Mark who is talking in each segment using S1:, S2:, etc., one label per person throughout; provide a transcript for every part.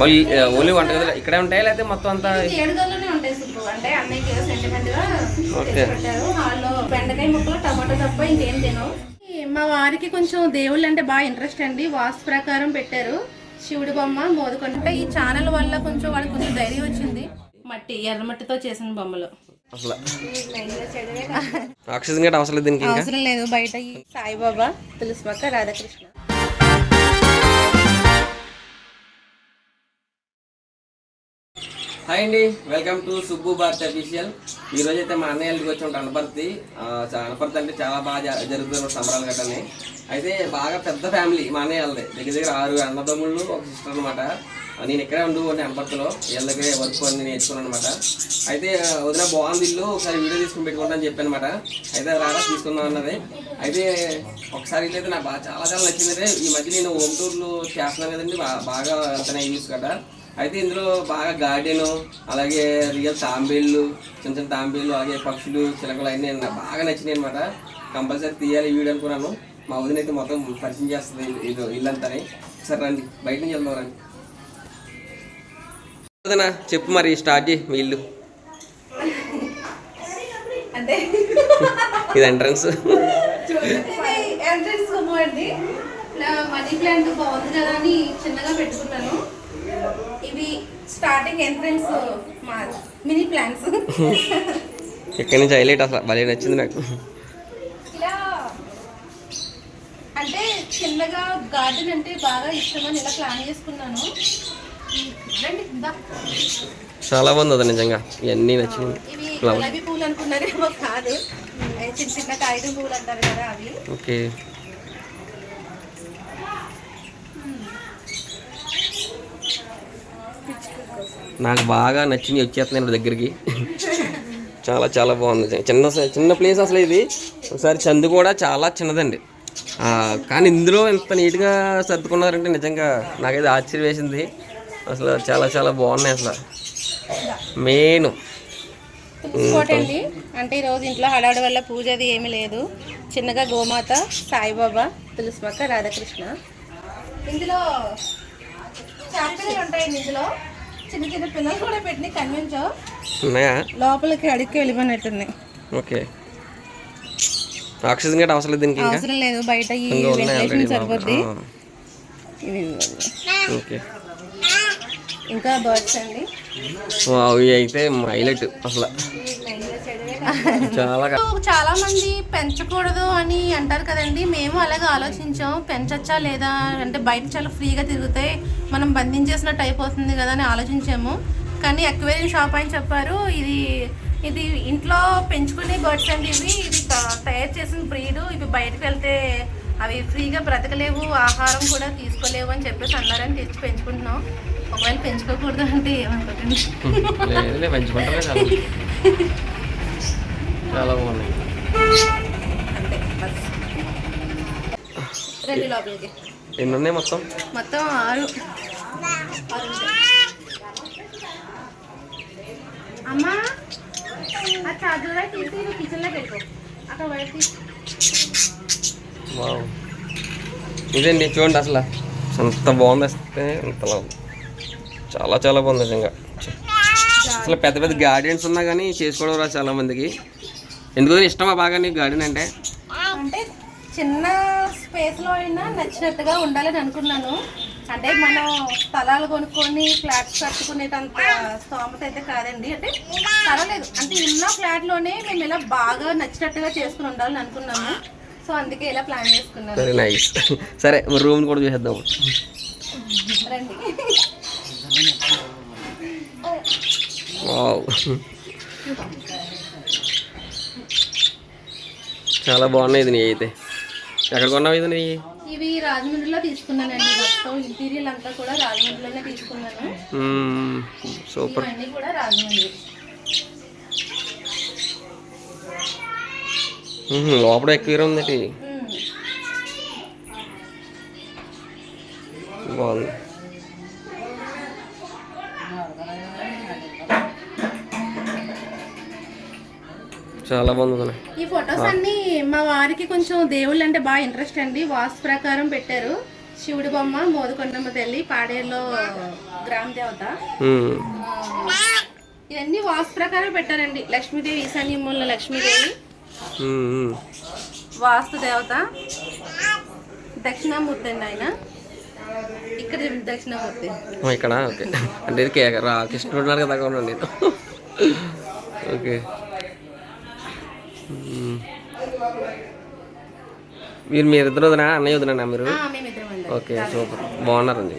S1: మళ్ళీ ఓన్లీ వంటగదిలో ఇక్కడే ఉంటాయా లేకపోతే మొత్తం అంతా?
S2: ఏడు గదిలోనే ఉంటాయి సుబ్బు. అంటే అన్నయ్యకి ఏదో సెంటిమెంట్గా
S1: ఓకే.
S2: తెచ్చి పెట్టారు హాల్లో బెండకాయ ముక్కలు టమాటో తప్ప ఇంకేం తినవు. మా వారికి కొంచెం దేవుళ్ళు అంటే బాగా ఇంట్రెస్ట్ అండి. వాస్తు ప్రకారం పెట్టారు. శివుడి బొమ్మ మోదుకుంటే ఈ ఛానల్ వల్ల కొంచెం వాడికి కొంచెం ధైర్యం వచ్చింది. మట్టి ఎర్రమట్టితో చేసిన బొమ్మలు.
S1: అవసరం లేదు
S2: బయట సాయిబాబా తులసి పక్క రాధాకృష్ణ.
S1: హాయ్ అండి welcome to Subbu Bharat official. ఈ రోజు అయితే మా అన్నయ్య ఇంటికి వచ్చి ఉంటాం అనపర్తి. అనపర్తి అంటే చాలా బాగా జ- జరుగుతున్న సంబరాలు గట్టని. అయితే బాగా పెద్ద ఫ్యామిలీ మా అన్నయ్య వాళ్ళది. దగ్గర దగ్గర ఆరు అన్నదమ్ముళ్ళు ఒక సిస్టర్ అనమాట నేను ఇక్కడే ఉండు అని అనపర్తిలో. వీళ్ళ దగ్గరే వర్క్ అన్ని నేర్చుకున్నాను అనమాట. అయితే వదిన బాగుంది ఇల్లు ఒకసారి వీడియో తీసుకుని పెట్టుకుంటాను చెప్పాను అనమాట. అయితే రారా తీసుకుందాం అన్నది. అయితే ఒకసారి ఇల్లు నాకు బాగా చాలా చాలా నచ్చింది. ఈ మధ్య నేను హోమ్ టూర్లు చేస్తున్నాను కదండి బాగా వెళ్తున్నాయి యూస్ కదా అయితే ఇందులో బాగా గార్డెన్ అలాగే రియల్ తాంబేళ్ళు చిన్న చిన్న తాంబేళ్ళు అలాగే పక్షులు చిలకలు అన్నీ నాకు బాగా నచ్చినాయి అనమాట కంపల్సరీ తీయాలి ఈ వీడియో అనుకున్నాను. మా వదిన అయితే మొత్తం పరిచయం చేస్తుంది ఇది ఇల్లంతానే. సరే రండి బయట నుంచి వెళ్దాం రండి. వదినా చెప్పు మరి స్టార్ట్ చేయి మీ ఇల్లు. ఇది ఎంట్రన్స్
S2: ఎంట్రన్స్ మనీ ప్లాంట్ బాగుంది కదా అని చిన్నగా పెట్టుకున్నాను. ఇవి స్టార్టింగ్ ఎంట్రన్స్ మా మినీ ప్లాంట్స్
S1: ఇక్కడి నుంచి హైలైట్ అసలు? భలే నచ్చింది నాకు.
S2: ఇలా అంటే చిన్నగా గార్డెన్ అంటే బాగా ఇష్టమని ఇలా ప్లాన్ చేసుకున్నాను.
S1: చాలా బాగుంది అది నిజంగా. ఇవన్నీ నచ్చినాయి
S2: ఇవి గులాబీ పూలు అనుకున్నారేమో కాదు. చిన్న చిన్న కాగితం పూలు అంటారు కదా అవి.
S1: ఓకే. నాకు బాగా నచ్చింది వచ్చేస్తున్నాయి నా దగ్గరికి. చాలా చాలా బాగుంది. చిన్న చిన్న ప్లేస్ అసలు ఇది. ఒకసారి చందు కూడా చాలా చిన్నదండి. కానీ ఇందులో ఇంత నీట్గా సర్దుకున్నారంటే నిజంగా నాకైతే ఆశ్చర్యం వేసింది. అసలు చాలా చాలా బాగున్నాయి అసలు. మెయిన్
S2: తెలుసుకోటండి అంటే ఈరోజు ఇంట్లో హడావుడి వల్ల పూజ అది ఏమీ లేదు. చిన్నగా గోమాత సాయిబాబా తులసిమక్క రాధాకృష్ణ. ఇందులో ఉంటాయండి ఇందులో. చిన్న చిన్న పిల్లలు కూడా పెట్టిన కన్వించో
S1: ఉన్నాయా?
S2: లోపలికి అడిగి వెళ్ళిపోయినట్టుంది.
S1: ఓకే. ఆక్సిజన్ గట్రా అవసరం లేదు దీనికి
S2: అవసరం లేదు బయట ఈ వెంటిలేషన్ సరిపోద్ది. ఇవి
S1: ఓకే.
S2: ఇంకా బర్డ్స్ అండి.
S1: అవి అయితే హైలైట్ అసలు. చాలా
S2: మంది పెంచకూడదు అని అంటారు కదండి. మేము అలాగే ఆలోచించాం. పెంచచ్చా లేదా అంటే బయట చాలా ఫ్రీగా తిరుగుతాయి మనం బంధించేసినట్టు అయిపోతుంది కదా అని ఆలోచించాము. కానీ అక్వేరియం షాప్ అని చెప్పారు. ఇది ఇది ఇంట్లో పెంచుకునే బర్డ్స్ అండి ఇవి. ఇది తయారు చేసిన బ్రీడ్. ఇవి బయటకు వెళ్తే అవి ఫ్రీగా బ్రతకలేవు. ఆహారం కూడా తీసుకోలేవు అని చెప్పేసి అన్నారని తెచ్చి పెంచుకుంటున్నాం. ఒకవేళ పెంచుకోకూడదు అంటే ఏమనుకోకండి.
S1: పెంచుకుంటారే చాలా బాగున్నాయి.
S2: అంతే బస్ రెండు లోపలికి.
S1: ఎన్ని ఉన్నాయి మొత్తం?
S2: మొత్తం ఆరు. ఆరు ఉంటాయి. అమ్మా ఆ చార్జర్ తీసి నువ్వు కిచెన్లోకి వెళ్ళిపో. అక్కడ వైర్ తీసి.
S1: వావ్. ఇదండి చూడండి అసలు. ఎంత బాగుంది వస్తే అంతలా చాలా చాలా బాగుంది నిజంగా. అసలు పెద్ద పెద్ద గార్డెన్స్ ఉన్నా కానీ చేసుకోవడం రా చాలా మందికి. ఎందుకు ఇష్టమా బాగా నీకు గార్డెన్ అంటే?
S2: అంటే చిన్న స్పేస్లో అయినా నచ్చినట్టుగా ఉండాలని అనుకున్నాను. అంటే మనం స్థలాలు కొనుక్కొని ఫ్లాట్స్ కట్టుకునేటంత స్తోమత అయితే కాదండి. అంటే పర్వాలేదు. అంటే ఉన్న ఫ్లాట్లోనే మేము ఇలా బాగా నచ్చినట్టుగా చేసుకుని ఉండాలని అనుకున్నాము. సో అందుకే ఇలా ప్లాన్ చేసుకున్నాను.
S1: సరే నైస్ సరే రూమ్ కూడా చూసేద్దాం.
S2: రండి.
S1: వావ్ చాలా బాగున్నాయి ఇది నీ అయితే. ఎక్కడ కొన్నావు ఇది నీ?
S2: ఇవి రాజమండ్రిలో తీసుకున్నానండి. మొత్తం ఇంటీరియల్ అంతా కూడా రాజమండ్రిలోనే తీసుకున్నాను.
S1: సూపర్.
S2: ఇవన్నీ కూడా రాజమండ్రి.
S1: లోపల ఎక్కువ ఉందండి. బాగుంది చాలా బాగుంది.
S2: ఈ ఫొటోస్ అన్ని మా వారికి కొంచెం దేవుళ్ళు అంటే బాగా ఇంట్రెస్ట్ అండి. వాస్తు ప్రకారం పెట్టారు. శివుడి బొమ్మ మోదుకొండమ్మ తల్లి పాడేరులో గ్రామ దేవత. ఇవన్నీ వాస్తు ప్రకారం పెట్టారండి. లక్ష్మీదేవి ఈశాన్యముల లక్ష్మీదేవి. వాస్తు దేవత దక్షిణామూర్తి అండి ఆయన. ఇక్కడ దక్షిణామూర్తి.
S1: ఇక్కడ ఓకే. అంటే కృష్ణుడు ఉన్నారు కదా నేను. ఓకే. మీరు మీరిద్దరు వదినా అన్నయ్య వదినా మీరు? Okay super. బాగున్నారండి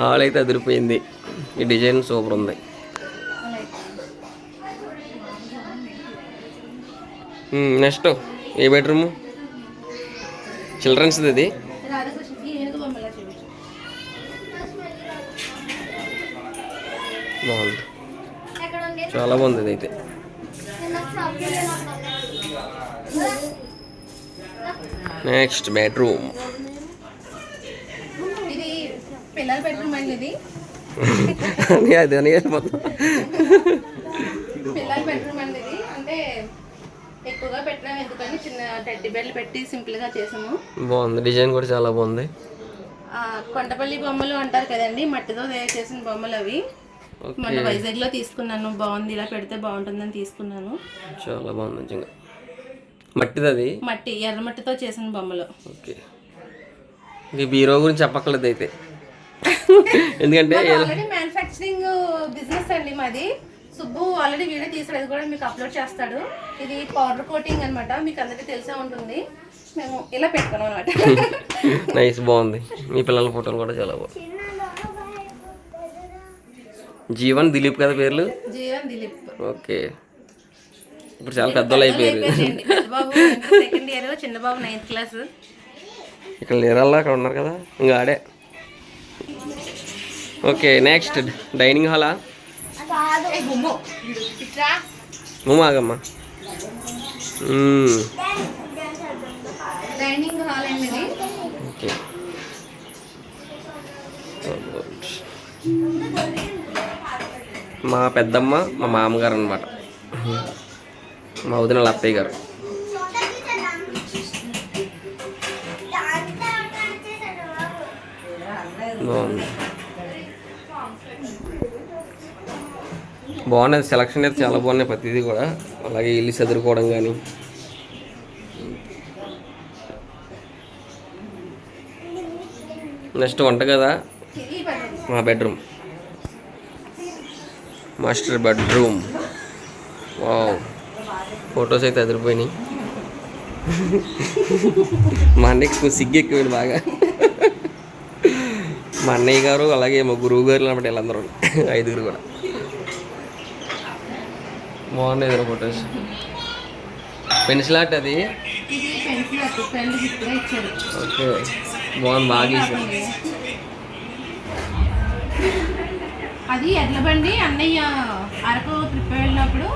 S1: హాల్ అయితే అదిరిపోయింది. ఈ డిజైన్ సూపర్ ఉంది. నెక్స్ట్ ఏ బెడ్రూము? చిల్డ్రన్స్ది ఇది. బాగుంది. చాలా బాగుంది అయితే నెక్స్ట్ బెడ్రూమ్
S2: ఇది పిల్లల బెడ్రూమ్ అండి ఇది.
S1: అది అని వెళ్ళిపోతాం.
S2: పిల్లల బెడ్రూమ్ అండి ఇది. అంటే ఎక్కువగా పెట్టినాం ఎందుకని చిన్న టెడ్డి బెడ్లు పెట్టి సింపుల్గా చేసాము.
S1: బాగుంది. డిజైన్ కూడా చాలా బాగుంది.
S2: కొండపల్లి బొమ్మలు అంటారు కదండి మట్టితో తయారు చేసిన బొమ్మలు అవి. మొన్న వైజాగ్లో తీసుకున్నాను. బాగుంది. ఇలా పెడితే బాగుంటుందని తీసుకున్నాను.
S1: చాలా బాగుంది. నిజంగా. మట్టిది అది
S2: మట్టి ఎర్ర మట్టితో చేసిన బొమ్మలు.
S1: ఓకే. ఈ బీరో గురించి చెప్పక్కర్లేదు అయితే. ఎందుకంటే
S2: ఆల్రెడీ మ్యానుఫ్యాక్చరింగ్ బిజినెస్ అండి మాది. సుబ్బు ఆల్రెడీ వీడియో తీసాడు అది కూడా మీకు అప్లోడ్ చేస్తాడు. ఇది పౌడర్ కోటింగ్ అన్నమాట మీకు అందరికీ తెలిసే ఉంటుంది. మేము ఇలా పెట్టుకున్నాం అనమాట
S1: నైస్ బాగుంది. మీ పిల్లల ఫోటోలు కూడా చాలా బాగుంది జీవన్ దిలీప్ కదా పేర్లు?
S2: జీవన్ దిలీప్.
S1: ఓకే. ఇప్పుడు చాలా పెద్దోళ్ళు అయిపోయారు.
S2: సెకండ్ ఇయర్ చిన్న బాబు నైన్త్ క్లాస్
S1: ఇక్కడ లేరల్లా అక్కడ ఉన్నారు కదా ఇంకా ఆడే. ఓకే నెక్స్ట్ డైనింగ్ హాలా
S2: గుమ్ము ఇట్రా.
S1: మాగమ్మా
S2: డైనింగ్ హాల్ అండి ఇది
S1: ఓకే మా పెద్దమ్మ మా మామగారు అనమాట మా వదిన అత్తయ్య గారు. బాగుంది. బాగున్నది సెలక్షన్ అయితే చాలా బాగున్నాయి ప్రతిదీ కూడా. అలాగే ఇల్లు చదువుకోవడం కానీ నెక్స్ట్ వంట కదా? మా bedroom master bedroom wow photos అయితే అదిరిపోయినాయి. మా అన్నయ్యకు సిగ్గు ఎక్కువైంది బాగా. మా అన్నయ్య గారు అలాగే మా గురువు గారు అనమాట వీళ్ళందరూ. ఐదుగురు కూడా. బాగున్నాయి ఎదురు ఫొటోస్. పెన్సిల్ ఆర్ట్ అది? ఓకే. బాగుంది బాగా
S2: అది ఎడ్ల బండి అన్నయ్య అరకు ట్రిప్ వెళ్ళినప్పుడు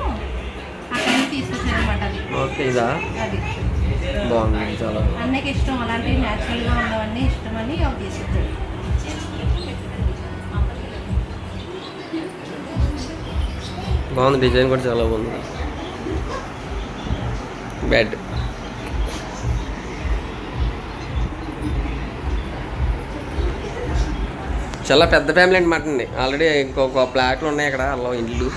S2: అనమాట అది.
S1: ఓకే ఇదా?
S2: అది.
S1: బాగుంది చాలా.
S2: అన్నయ్యకి ఇష్టం అలాంటివి న్యాచురల్గా ఉన్నవన్నీ అవి
S1: బాగుంది డిజైన్ కూడా చాలా బాగుంది. బెడ్ చాలా పెద్ద ఫ్యామిలీ అనమాట అండి ఆల్రెడీ ఇంకొక ఫ్లాట్లు ఉన్నాయి అక్కడ అలా ఇల్లు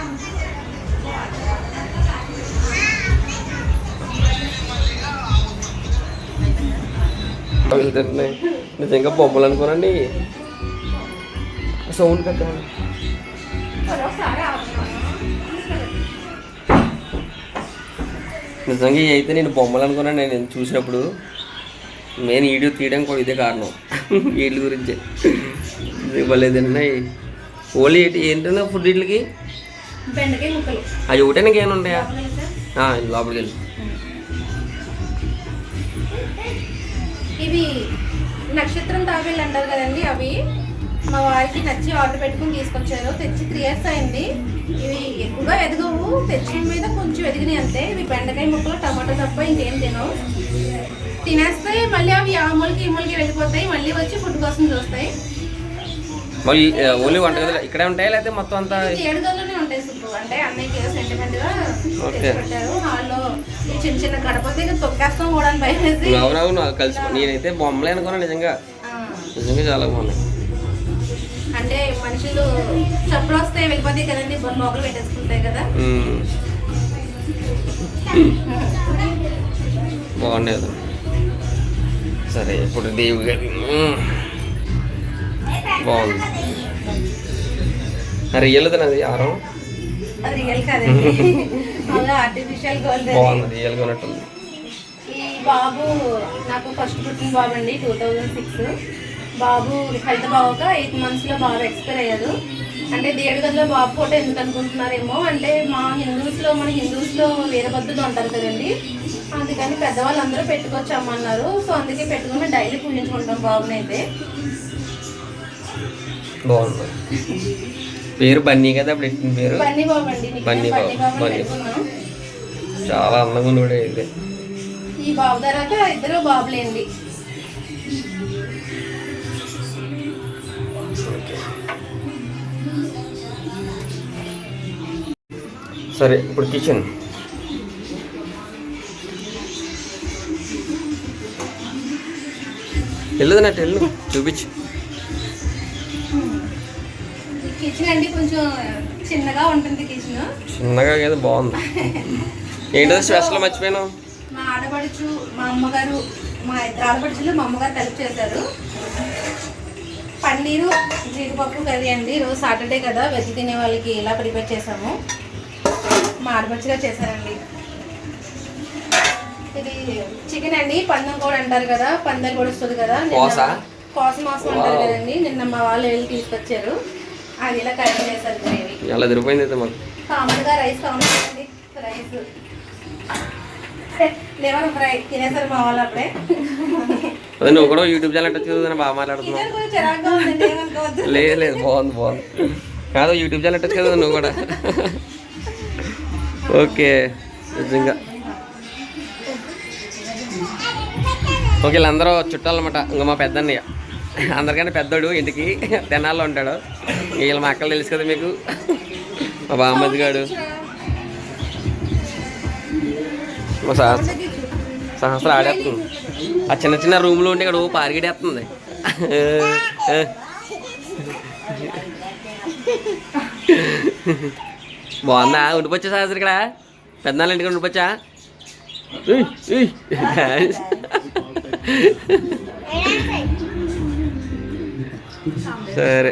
S1: వెళ్తున్నాయి నిజంగా బొమ్మలు అనుకోనండి. సౌండ్ కదా. నిజంగా అయితే నేను బొమ్మలు అనుకున్నాను నేను చూసినప్పుడు. నేను వీడియో తీయడం కూడా ఇదే కారణం. వీటి గురించే. ఇవ్వలేదండి ఓన్లీ ఏంటి ఏంటన్నా ఫుడ్ వీటికి? అవి ఒకటే ఏమైనా ఉంటాయా
S2: లోపలికి
S1: వెళ్ళి.
S2: ఇవి నక్షత్రం తాబేళ్ళు అంటారు కదండి అవి. మా వారికి నచ్చి ఆర్డర్ పెట్టుకుని తీసుకొచ్చారు. తెచ్చి త్రీ ఇయర్స్ అయింది. ఇవి ఎక్కువగా ఎదగవు. తెచ్చిన మీద కొంచెం ఎదిగినాయి అంతే. ఇవి బెండకాయ ముక్కలు టమాటా తప్ప ఇంకేం తినవు. తినేస్తాయి. మళ్ళీ అవి ఆ మూలకి ఈ మూలకి వెళ్ళిపోతాయి. మళ్ళీ వచ్చి ఫుడ్ కోసం చూస్తాయి.
S1: మళ్ళీ ఓన్లీ వంటగదిలో ఇక్కడే ఉంటాయా లేకపోతే మొత్తం అంతా?
S2: ఏడు గదులునే ఉంటాయి సుబ్బు. అంటే అన్నయ్యకి సెంటిమెంట్గా
S1: ఓకే.
S2: పెట్టారు హాల్లో చిన్న చిన్న గడపతే తొక్కేస్తాం కూడా భయం వేసి.
S1: అవునవును కలిసి నేనైతే బొమ్మలే అనుకున్నా నిజంగా. నిజంగా చాలా బాగున్నాయి
S2: అంటే మనుషులు చెప్పులు వస్తే వెళ్ళిపోతాయి కదండి. లోపల పెట్టేసుకుంటాయి కదా.
S1: అది సరే ఇప్పుడు దేవి గారి. బాగుంది. రియల్ అది ఆరం?
S2: రియల్ కదండి ఆర్టిఫిషియల్ గోల్డ్
S1: బాగుంది రియల్గా ఉన్నట్టుంది.
S2: ఈ బాబు నాకు ఫస్ట్ పుట్టిన బాబు అండి టూ థౌజండ్ సిక్స్ బాబు హెల్త్ బాగోక ఎయిట్ మంత్స్లో బాబు ఎక్స్పైర్ అయ్యారు అంటే దేవుడి గదిలో బాబు ఫోటో ఎందుకు అనుకుంటున్నారేమో అంటే మా హిందూస్లో మన హిందూస్లో వేరే పద్ధతులు అంటారు కదండి. అందుకని పెద్దవాళ్ళు అందరూ పెట్టుకొచ్చామన్నారు సో అందుకే పెట్టుకుని డైలీ పూజించుకుంటాం బాబుని అయితే
S1: బాగుంది. పేరు బన్నీ కదా అప్పుడు ఎట్టిన పేరు?
S2: బన్నీ బాబు
S1: బన్నీ బాబు,
S2: బన్నీ
S1: చాలా అందంగా ఉన్నాడు అయితే
S2: ఈ బాబు తర్వాత ఇద్దరు బాబులేండి.
S1: సరే ఇప్పుడు కిచెన్. వెళ్ళదన్నట్టు వెళ్ళు చూపించు.
S2: కిచెన్ అండి కొంచెం చిన్నగా ఉంటుంది కిచెన్
S1: చిన్నగా కదా బాగుంది. ఏంటో స్పెషల్ మర్చిపోయాను?
S2: మా ఆడపడుచు మా అమ్మగారు మా ఇద్దరు ఆడపడుచులు మా అమ్మగారు కలిపి చేశారు. పన్నీరు జీడిపప్పు కర్రీ అండి. ఈరోజు సాటర్డే కదా వెజ్ తినే వాళ్ళకి ఇలా ప్రిపేర్ చేసాము మా ఆడపడుచుగా చేశారండి. ఇది చికెన్ అండి పందెం కూడా అంటారు కదా పందెం కూడా వస్తుంది కదా
S1: కోసా?
S2: మాసం అంటారు. కదండి నిన్న మా వాళ్ళు వెళ్ళి తీసుకొచ్చారు. అది ఇలా కర్రీ చేశారు గ్రేవీ
S1: ఎలా తిరిగిపోయింది అయితే మాకు.
S2: కామన్గా రైస్ కామన్ అండి రైస్. లేవన్ ఫ్రై తినేసారు మా వాళ్ళు అప్పుడే.
S1: అదే నువ్వు కూడా యూట్యూబ్ ఛానల్ వచ్చి కదా బాగా మాట్లాడుతున్నావు లేదు లేదు బాగుంది బాగుంది. కాదు యూట్యూబ్ ఛానల్ వచ్చి కదా నువ్వు కూడా. ఓకే నిజంగా. ఓకే వీళ్ళందరూ చుట్టాలు అనమాట ఇంకా మా పెద్దన్నయ్య. అందరికన్నా పెద్దోడు ఇంటికి తెనాల్లో ఉంటాడు. వీళ్ళ మా అక్కలు తెలుసు కదా మీకు. మా బామ్మది గాడు. మా సహస్ర సహస్ర ఆడేస్తుంది ఆ చిన్న చిన్న రూమ్లో ఉంటే ఇక్కడ ఓ పారిగడేస్తుంది బాగుందా? ఉండిపోచ్చా సహస్ర ఇక్కడ? పెద్దనాళ్ళ ఇంటికి ఉండిపోచ్చా? సరే.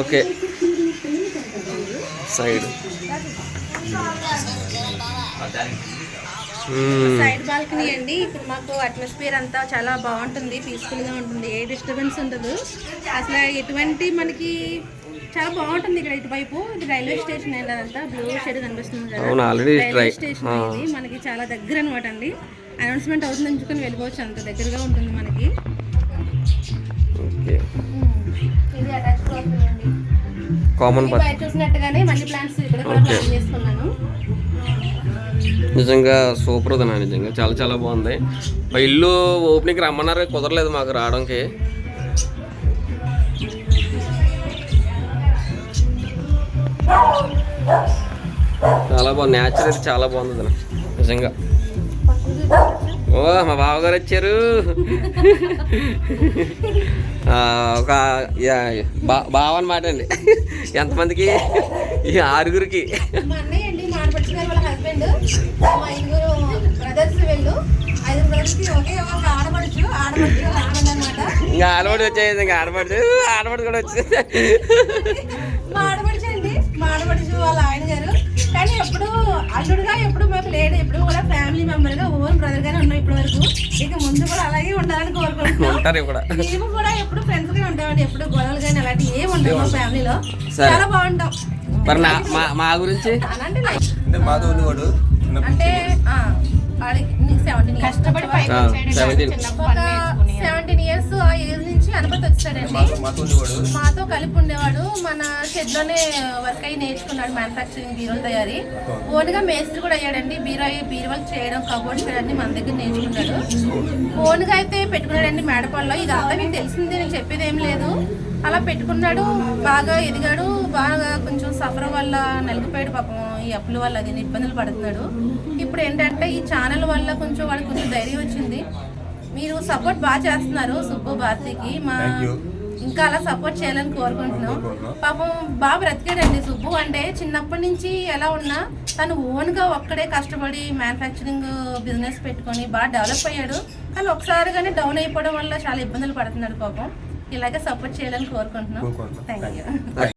S1: ఓకే. సైడ్.
S2: సైడ్ బాల్కనీ అండి. ఇప్పుడు మాకు అట్మాస్ఫియర్ అంతా చాలా బాగుంటుంది పీస్ఫుల్గా ఉంటుంది ఏ డిస్టర్బెన్స్ ఉండదు. అసలు ఎటువంటి మనకి చాలా బాగుంటుంది ఇక్కడ ఇటువైపు. ఇది రైల్వే స్టేషన్ అండి అదంతా. బ్లూ షేడ్ కనిపిస్తుంది కదా. రైల్వే స్టేషన్ ఇది. మనకి చాలా దగ్గర అనమాట అండి. అనౌన్స్మెంట్ అవుతుంది ఎంచుకొని వెళ్ళిపోవచ్చు అంత దగ్గరగా ఉంటుంది మనకి. ప్లాన్ చేసుకున్నాను
S1: నిజంగా సూపర్ ఉందన్న నిజంగా. చాలా చాలా బాగుంది. మా ఇల్లు ఓపెనింగ్ రమ్మన్నారు? కుదరలేదు మాకు రావడానికి. చాలా బాగుంది. నేచర్ అయితే చాలా బాగుంది నిజంగా. ఓ మా బావగారు వచ్చారు. ఒక బావ అనమాట అండి. ఎంతమందికి? ఈ ఆరుగురికి.
S2: ఆడపడుచు ఆడపడుచు ఆడపడుచు
S1: ఇంకా ఆడపడి వచ్చేది ఇంకా ఆడపడి ఆడపడి కూడా వచ్చేది.
S2: మా ఆడపడుచు అండి మా ఆడపడుచు వాళ్ళ ఆయన గారు. కానీ ఎప్పుడు అల్లుడుగా ఎప్పుడు మాకు లేడు ఎప్పుడు కూడా ఫ్యామిలీ మెంబర్గా ఓన్ బ్రదర్ గానే ఉన్నాం ఇప్పటి వరకు ఇక ముందు కూడా అలాగే ఉండాలని కోరుకుంటున్నాం. మేము కూడా ఎప్పుడు ఫ్రెండ్స్గా ఉంటామండి ఎప్పుడు గొడవలు కానీ అలాంటి ఏమి ఉండవు మా ఫ్యామిలీలో. చాలా బాగుంటాం.
S1: మరి మా మా గురించి?
S3: అంటే
S2: వాడికి సెవెంటీన్ కష్టపడి
S1: సెవెంటీన్
S2: అనుమతి వచ్చాడండి.
S3: మాతో
S2: కలిపి ఉండేవాడు. మన షెడ్లోనే వర్క్ అయ్యి నేర్చుకున్నాడు మ్యానుఫ్యాక్చరింగ్ బీరోల తయారీ. ఓన్గా మేస్త్రి కూడా అయ్యాడండి. బీరో బీరువాలు చేయడం కబోర్డ్స్ చేయడం మన దగ్గర నేర్చుకున్నాడు. ఓన్గా అయితే పెట్టుకున్నాడండి మేడపల్లో. ఇది అంతా మీకు తెలిసింది నేను చెప్పేది ఏం లేదు. అలా పెట్టుకున్నాడు. బాగా ఎదిగాడు. బాగా కొంచెం సఫర్ వల్ల నలిగిపోయాడు పాపం. ఈ అప్పుల వల్ల అది ఇబ్బందులు పడుతున్నాడు. ఇప్పుడు ఏంటంటే ఈ ఛానల్ వల్ల కొంచెం వాడికి కొంచెం ధైర్యం వచ్చింది. మీరు సపోర్ట్ బాగా చేస్తున్నారు సుబ్బు భారతికి. మా. ఇంకా అలా సపోర్ట్ చేయాలని
S3: కోరుకుంటున్నాం.
S2: పాపం బాగా బ్రతికాడండి సుబ్బు. అంటే చిన్నప్పటి నుంచి ఎలా ఉన్నా తను ఓన్గా ఒక్కడే కష్టపడి మ్యానుఫ్యాక్చరింగ్ బిజినెస్ పెట్టుకొని బాగా డెవలప్ అయ్యాడు. కానీ ఒకసారిగానే డౌన్ అయిపోవడం వల్ల చాలా ఇబ్బందులు పడుతున్నాడు పాపం. ఇలాగే సపోర్ట్ చేయాలని కోరుకుంటున్నాం.
S3: కోరుకుంటున్నాం.
S2: Thank you